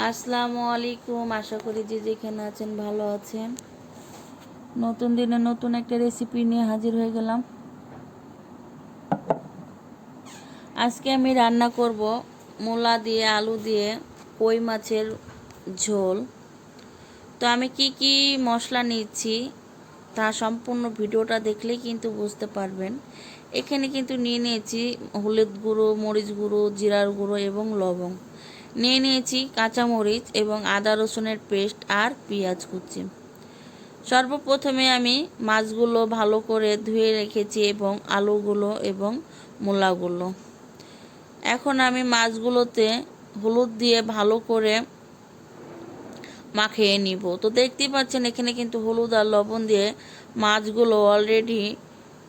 আসসালামু আলাইকুম। আশা করি যে যেখানে আছেন ভালো আছেন। নতুন দিনে নতুন একটা রেসিপি নিয়ে হাজির হয়ে গেলাম। আজকে আমি রান্না করব মূলা দিয়ে, আলু দিয়ে কই মাছের ঝোল। তো আমি কি কি মশলা নিচ্ছি তা সম্পূর্ণ ভিডিওটা দেখলেই কিন্তু বুঝতে পারবেন। এখানে কিন্তু নিয়ে নিয়েছি হলুদ গুঁড়ো, মরিচ গুঁড়ো, জিরার গুঁড়ো এবং লবঙ্গ নিয়ে নিয়েছি কাঁচামরিচ এবং আদা রসুনের পেস্ট আর পেঁয়াজ কুচি। সর্বপ্রথমে আমি মাছগুলো ভালো করে ধুয়ে রেখেছি এবং আলুগুলো এবং মূলাগুলো। এখন আমি মাছগুলোতে হলুদ দিয়ে ভালো করে মাখিয়ে নিব। তো দেখতেই পাচ্ছেন, এখানে কিন্তু হলুদ আর লবণ দিয়ে মাছগুলো অলরেডি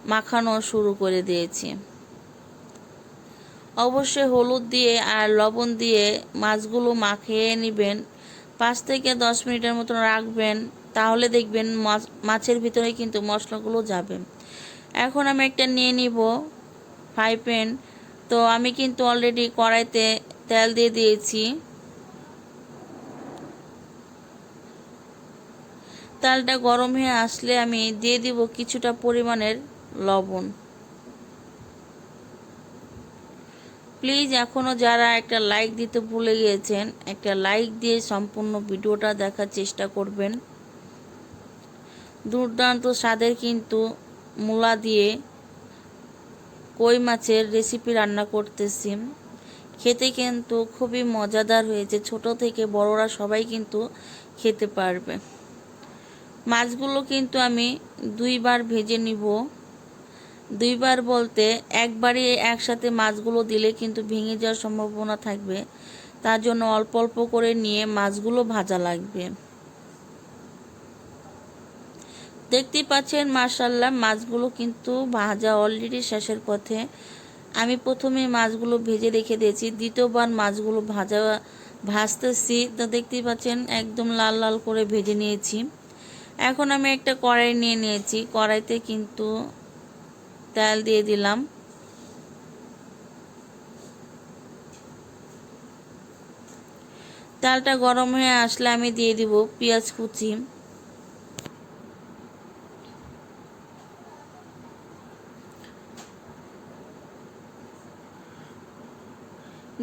মাখানো শুরু করে দিয়েছি। অবশ্যই হলুদ দিয়ে আর লবণ দিয়ে মাছগুলো মাখিয়ে নেবেন। পাঁচ থেকে দশ মিনিটের মতন রাখবেন, তাহলে দেখবেন মাছ, মাছের ভিতরে কিন্তু মশলাগুলো যাবে। এখন আমি একটা নিয়ে নিব ফ্রাই প্যান। তো আমি কিন্তু অলরেডি কড়াইতে তেল দিয়ে দিয়েছি। তেলটা গরম হয়ে আসলে আমি দিয়ে দিব কিছুটা পরিমাণের লবণ। প্লিজ এখনও যারা একটা লাইক দিতে ভুলে গিয়েছেন, একটা লাইক দিয়ে সম্পূর্ণ ভিডিওটা দেখার চেষ্টা করবেন। দুর্দান্ত স্বাদের কিন্তু মূলা দিয়ে কই মাছের রেসিপি রান্না করতেছি। খেতে কিন্তু খুবই মজাদার হয়েছে। ছোট থেকে বড়রা সবাই কিন্তু খেতে পারবে। মাছগুলো কিন্তু আমি দুইবার ভেজে নিব। দুইবার বলতে একবারই একসাথে মাছগুলো দিলে কিন্তু ভেঙে যাওয়ার সম্ভাবনা থাকবে। তার জন্য অল্প অল্প করে নিয়ে মাছগুলো ভাজা লাগবে। দেখতেই পাচ্ছেন মার্শাল্লাহ মাছগুলো কিন্তু ভাজা অলরেডি শেষের পথে। আমি প্রথমে মাছগুলো ভেজে রেখে দিয়েছি, দ্বিতীয়বার মাছগুলো ভাজা, ভাজতেছি। তো দেখতেই পাচ্ছেন, একদম লাল লাল করে ভেজে নিয়েছি। এখন আমি একটা কড়াই নিয়ে নিয়েছি। কড়াইতে কিন্তু তেল দিয়ে দিলাম। তেলটা গরম হয়ে আসলে আমি দিয়ে দিব পেঁয়াজ কুচি।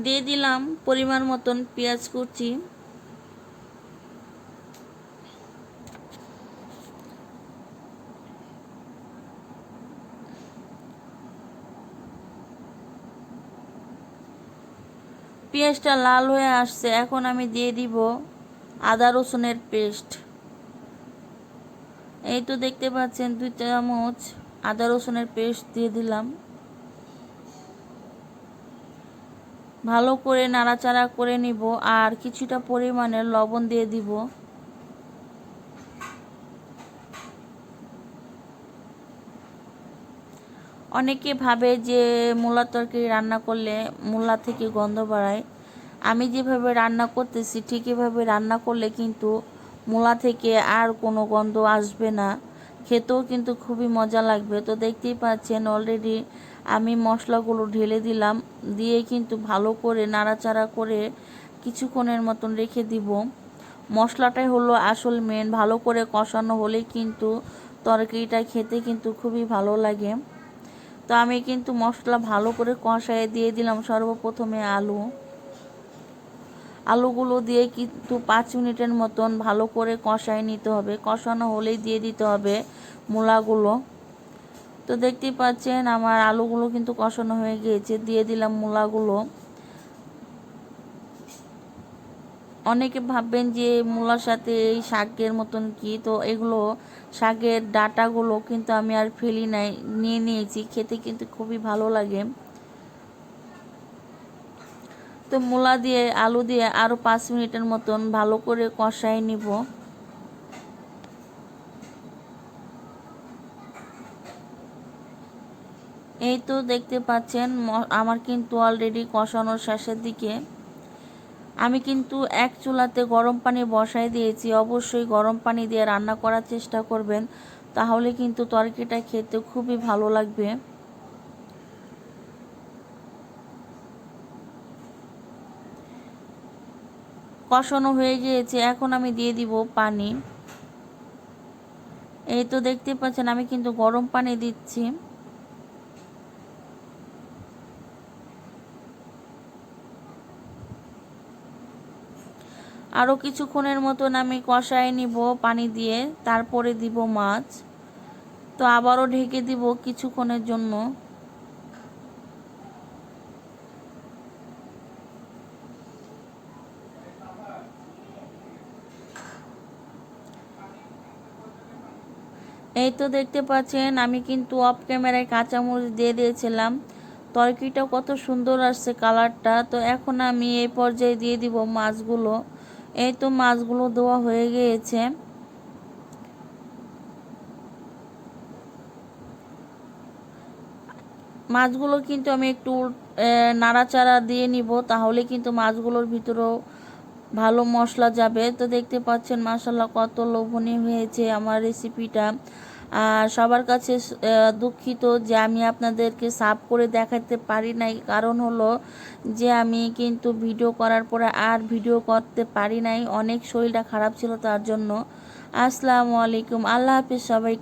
দিয়ে দিলাম পরিমাণ মতন পেঁয়াজ কুচি। পেঁয়াজটা লাল হয়ে আসছে, এখন আমি দিয়ে দিব আদা রসুনের পেস্ট। এই তো দেখতে পাচ্ছেন, দুই চামচ আদা রসুনের পেস্ট দিয়ে দিলাম। ভালো করে নাড়াচাড়া করে নিব আর কিছুটা পরিমাণের লবণ দিয়ে দিব। অনেকে ভাবে যে মূলা তরকারি রান্না করলে মূলা থেকে গন্ধ বাড়ায়। আমি যেভাবে রান্না করতেছি, ঠিক এভাবে রান্না করলে কিন্তু মূলা থেকে আর কোনো গন্ধ আসবে না। খেতেও কিন্তু খুবই মজা লাগবে। তো দেখতেই পাচ্ছেন অলরেডি আমি মশলাগুলো ঢেলে দিলাম। দিয়ে কিন্তু ভালো করে নাড়াচাড়া করে কিছুক্ষণের মতন রেখে দিব। মশলাটাই হলো আসল মেন ভালো করে কষানো হলে কিন্তু তরকারিটা খেতে কিন্তু খুবই ভালো লাগে। তো আমি কিন্তু মশলা ভালো করে কষায় দিয়ে দিলাম সর্বপ্রথমে আলু। আলুগুলো দিয়ে কিন্তু পাঁচ মিনিটের মতন ভালো করে কষায় নিতে হবে। কষানো হলেই দিয়ে দিতে হবে মূলাগুলো। তো দেখতেই পাচ্ছেন আমার আলুগুলো কিন্তু কষানো হয়ে গিয়েছে। দিয়ে দিলাম মূলাগুলো। অনেকে ভাববেন যে মূলার সাথে এই শাকের মতন কি, তো এগুলো শাকের ডাটাগুলো কিন্তু আমি আর ফেলি নাই, নিয়ে নিয়েছি, খেতে কিন্তু খুবই ভালো লাগে। তো মূলা দিয়ে, আলু দিয়ে আরও পাঁচ মিনিটের মতন ভালো করে কষাই নিব। এই তো দেখতে পাচ্ছেন আমার কিন্তু অলরেডি কষানোর শেষের দিকে। আমি কিন্তু এক চুলাতে গরম পানি বসাই দিয়েছি। অবশ্যই গরম পানি দিয়ে রান্না করার চেষ্টা করবেন। তাহলে কিন্তু তরকারিটা খেতে খুবই ভালো লাগবে। কষানো হয়ে গিয়েছে। এখন আমি দিয়ে দিব পানি। এই তো দেখতে পাচ্ছেন, আমি কিন্তু গরম পানি দিচ্ছি। আরও কিছুক্ষণের মতন আমি কষায় নিব পানি দিয়ে, তারপরে দিব মাছ। তো আবারও ঢেকে দিব কিছুক্ষণের জন্য। এই তো দেখতে পাচ্ছেন, আমি কিন্তু অফ ক্যামেরায় কাঁচামরিচ দিয়ে দিয়েছিলাম। তরকিটা কত সুন্দর আসছে কালারটা তো এখন আমি এই পর্যায়ে দিয়ে দিব মাছগুলো। এই তো মাছগুলো দেওয়া হয়ে গিয়েছে। মাছগুলো কিন্তু আমি একটু নাড়াচাড়া দিয়ে নিব, তাহলে কিন্তু মাছগুলোর ভিতরেও ভালো মশলা যাবে। তো দেখতে পাচ্ছেন মাসাল্লাহ কত লোভনীয় হয়েছে আমার রেসিপিটা আর সবার কাছে দুঃখিত যে আমি আপনাদেরকে সাফ করে দেখাতে পারি নাই। কারণ হলো যে আমি কিন্তু ভিডিও করার পরে আর ভিডিও করতে পারি নাই। অনেক শরীরটা খারাপ ছিল তার জন্য। আসসালামু আলাইকুম। আল্লাহ হাফিজ সবাই